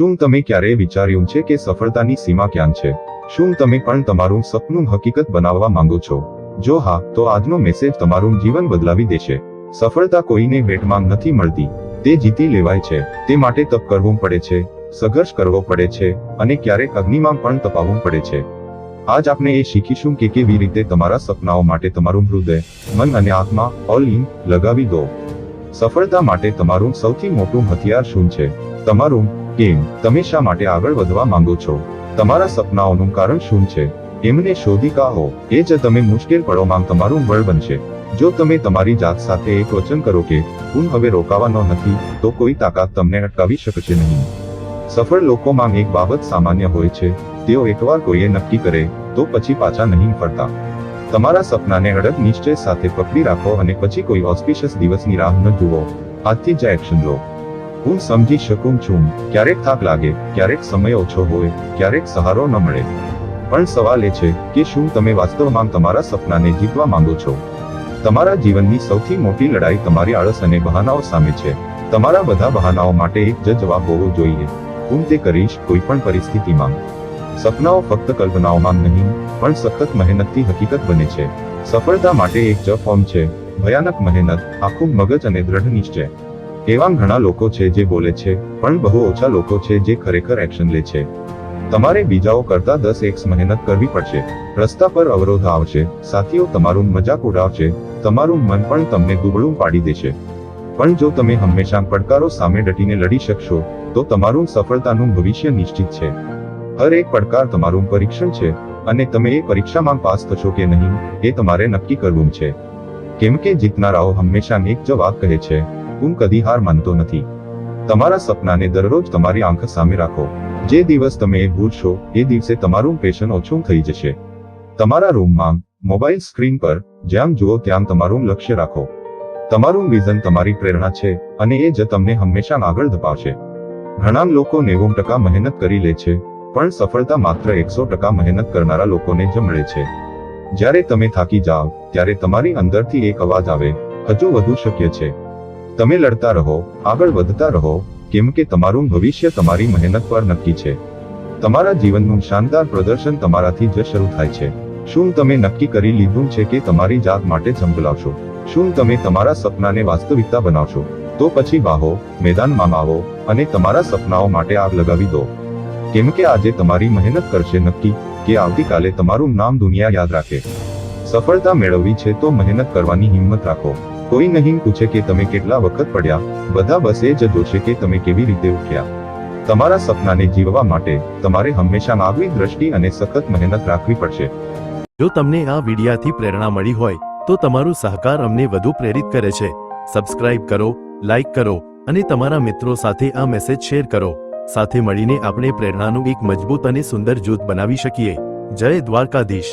શું તમે ક્યારેય વિચાર્યું છે કે સફળતાની સીમા ક્યાં છે? શું તમે પણ તમારું સપનું હકીકત બનાવવા માંગો છો? જો હા, તો આજનો મેસેજ તમારું જીવન બદલાવી દેશે. સફળતા કોઈને ભેટમાં નથી મળતી. તે જીતી લેવાય છે. તે માટે તપ કરવું પડે છે. સંઘર્ષ કરવો પડે છે. અને ક્યારેક અગ્નિમાં પણ તપાવવું પડે છે. આજ આપણે એ શીખીશું કે કેવી રીતે તમારા સપનાઓ માટે તમારું હૃદય, મન અને આત્મા ઓલ ઇન લગાવી દો. સફળતા માટે તમારું સૌથી મોટું હથિયાર શું છે? તમારું કેમ તમે શા માટે આગળ વધવા માંગો છો? તમારા સપનાઓનું કારણ શું છે? એમને શોધી કાઢો. એ જ તમે મુશ્કેલ પળોમાં તમારું બળ બનશે. જો તમે તમારી જાત સાથે એક વચન કરો કે, હું હવે રોકાવાનો નથી, તો કોઈ તાકાત તમને અટકાવી શકશે નહીં. સફળ લોકોમાં એક બાબત સામાન્ય હોય છે. તેઓ એકવાર કોઈએ નક્કી કરે, તો પછી પાછા નહીં ફરતા. તમારા સપનાને અડગ નિશ્ચય સાથે પકડી રાખો અને પછી કોઈ ઓસ્પિશિયસ દિવસની રાહ ન જુઓ. આજથી જ એક્શન લો. હું સમજી શકું છું. ક્યારેક થાક લાગે, ક્યારેક સમય ઓછો હોય, ક્યારેક સહારો ન મળે. પણ સવાલ એ છે કે શું તમે વાસ્તવમાં તમારા સપનાને જીતવા માંગો છો? તમારા જીવનની સૌથી મોટી લડાઈ તમારી આળસ અને બહાનાઓ સામે છે. તમારા બધા બહાનાઓ માટે એક જ જવાબ હોવો જોઈએ. હું તે કરીશ કોઈ પણ પરિસ્થિતિમાં. સપનાઓ ફક્ત કલ્પનાઓમાં નહીં, પણ સખત મહેનતથી હકીકત બને છે. સફળતા માટે એક જ ફોર્મ છે. ભયાનક મહેનત, આખું મગજ અને દ્રઢ નિશ્ચય. એવા ઘણા લોકો છે જે બોલે છે, પણ બહુ ઓછા લોકો છે જે ખરેખર એક્શન લે છે. તમારે બીજાઓ કરતા દસ એક્સ મહેનત કરવી પડશે. રસ્તા પર અવરોધ આવશે, સાથીઓ તમારું મજાક ઉડાવશે, તમારું મન પણ તમને દુબળું પાડી દેશે. પણ જો તમે હંમેશા પડકારો સામે ડટીને લડી શકશો, તો તમારું સફળતાનું ભવિષ્ય નિશ્ચિત છે. હર એક પડકાર તમારું પરીક્ષણ છે, અને તમે એ પરીક્ષામાં પાસ થશો કે નહીં, એ તમારે નક્કી કરવું છે. કેમ કે જીતનારાઓ હંમેશા એક જ વાત કહે છે. હું કદી હાર માનતો નથી. તમારા સપનાને દરરોજ તમારી આંખ સામે રાખો. જે દિવસ તમે એ ભૂલશો, એ દિવસે તમારું પેશન ઓછું થઈ જશે. તમારા રૂમમાં મોબાઈલ સ્ક્રીન પર જ્યાં જુઓ ત્યાં તમારું લક્ષ્ય રાખો. તમારું વિઝન તમારી પ્રેરણા છે અને એ જ તમને હંમેશા આગળ ધપાવશે. ઘણા લોકો નેવું ટકા મહેનત કરી લે છે, પણ સફળતા માત્ર એકસો ટકા મહેનત કરનારા લોકોને જ મળે છે. જ્યારે તમે થાકી જાઓ, ત્યારે તમારી અંદરથી એક અવાજ આવે, હજુ વધુ શક્ય છે. તમે લડતા રહો, આગળ વધતા રહો, કેમ કે તમારું ભવિષ્ય તમારી મહેનત પર નક્કી છે. તમારા જીવનનું શાનદાર પ્રદર્શન તમારાથી જ શરૂ થાય છે. શું તમે નક્કી કરી લીધું છે કે તમારી જાત માટે ઝંપલાવશો શું તમે તમારા સપનાને વાસ્તવિકતા બનાવશો? તો પછી વાહો, મેદાનમાં આવો અને તમારા સપનાઓ માટે આગ લગાવી દો. કેમ કે આજે તમારી મહેનત કરશે નક્કી કે આવતીકાલે તમારું નામ દુનિયા યાદ રાખે. સફળતા મેળવવી છે તો મહેનત કરવાની હિંમત રાખો. કોઈ નહીં પૂછે કે તમે કેટલા વખત પડ્યા, બધા બસ એ જ જોશે કે તમે કેવી રીતે ઉઠ્યા. તમારા સપનાને જીવવા માટે તમારે હંમેશા આગવી દ્રષ્ટિ અને સખત મહેનત રાખવી પડશે. જો તમને આ વિડિયાથી પ્રેરણા મળી હોય, તો તમારો સહકાર અમને વધુ પ્રેરિત કરે છે. સબસ્ક્રાઇબ કરો, લાઇક કરો અને તમારા મિત્રો સાથે આ મેસેજ શેર કરો. સાથે મળીને આપણે પ્રેરણાનું એક મજબૂત અને સુંદર જૂથ બનાવી શકીએ. જય દ્વારકાધીશ.